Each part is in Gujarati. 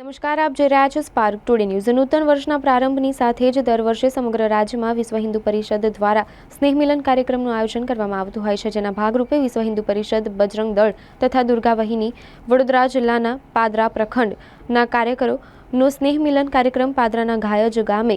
નમસ્કાર, આપ જોઈ રહ્યા છો સ્પાર્ક ટુડે ન્યૂઝ નૂતન વર્ષના પ્રારંભની સાથે જ દર વર્ષે સમગ્ર રાજ્યમાં વિશ્વ હિન્દુ પરિષદ દ્વારા સ્નેહ મિલન કાર્યક્રમનું આયોજન કરવામાં આવતું હોય છે, જેના ભાગરૂપે વિશ્વ હિન્દુ પરિષદ, બજરંગ દળ તથા દુર્ગા વહિની વડોદરા જિલ્લાના પાદરા પ્રખંડના કાર્યકરોનો સ્નેહ મિલન કાર્યક્રમ પાદરાના ઘાયજ ગામે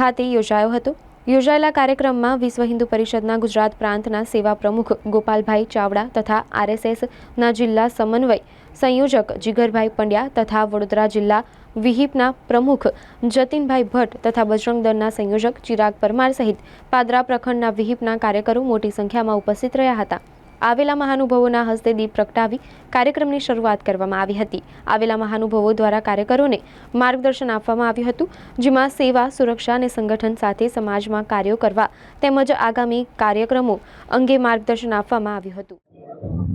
ખાતે યોજાયો હતો. યોજાયેલા કાર્યક્રમમાં વિશ્વ હિન્દુ પરિષદના ગુજરાત પ્રાંતના સેવા પ્રમુખ ગોપાલભાઈ ચાવડા તથા આરએસએસના જિલ્લા સમન્વય સંયોજક જીગરભાઈ પંડ્યા તથા વડોદરા જિલ્લા વિહિપના પ્રમુખ જતીનભાઈ ભટ્ટ તથા બજરંગ દળના સંયોજક ચિરાગ પરમાર સહિત પાદરા પ્રખંડના વિહિપના કાર્યકરો મોટી સંખ્યામાં ઉપસ્થિત રહ્યા હતા. આવેલા મહાનુભાવોના હસ્તે દીપ પ્રગટાવી કાર્યક્રમની શરૂઆત કરવામાં આવી હતી. આવેલા મહાનુભાવો દ્વારા કાર્યકરોને માર્ગદર્શન આપવામાં આવ્યું હતું, જેમાં સેવા, સુરક્ષા અને સંગઠન સાથે સમાજમાં કાર્યો કરવા તેમજ આગામી કાર્યક્રમો અંગે માર્ગદર્શન આપવામાં આવ્યું હતું.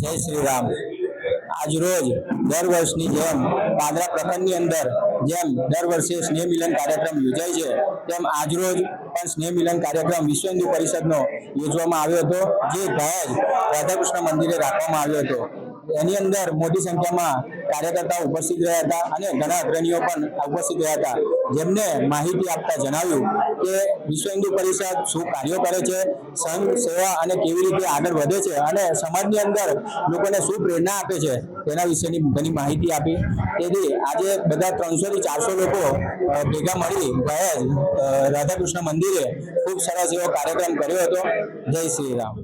જય શ્રી રામ. આજરોજ દર વર્ષની જેમ પાદરા પ્રખંડની અંદર જેમ દર વર્ષે સ્નેહ મિલન કાર્યક્રમ યોજાય છે, તેમ આજરોજ પણ સ્નેહ મિલન કાર્યક્રમ વિશ્વ હિન્દુ પરિષદનો યોજવામાં આવ્યો હતો, જે ભાઈ રાધાકૃષ્ણ મંદિરે રાખવામાં આવ્યો હતો. એની અંદર મોટી સંખ્યામાં કાર્યકર્તાઓ ઉપસ્થિત રહ્યા હતા અને ઘણા અગ્રણીઓ પણ ઉપસ્થિત રહ્યા હતા. જેમને માહિતી આપતા જણાવ્યું કે વિશ્વ હિન્દુ પરિષદ શું કાર્યો કરે છે, સંઘ સેવા અને કેવી રીતે આગળ વધે છે અને સમાજની અંદર લોકોને શું પ્રેરણા આપે છે તેના વિશેની ઘણી માહિતી આપી. તેથી આજે બધા ત્રણસો થી ચારસો લોકો ભેગા મળી ગયા રાધાકૃષ્ણ મંદિરે ખૂબ સરસ એવો કાર્યક્રમ કર્યો હતો. જય શ્રી રામ.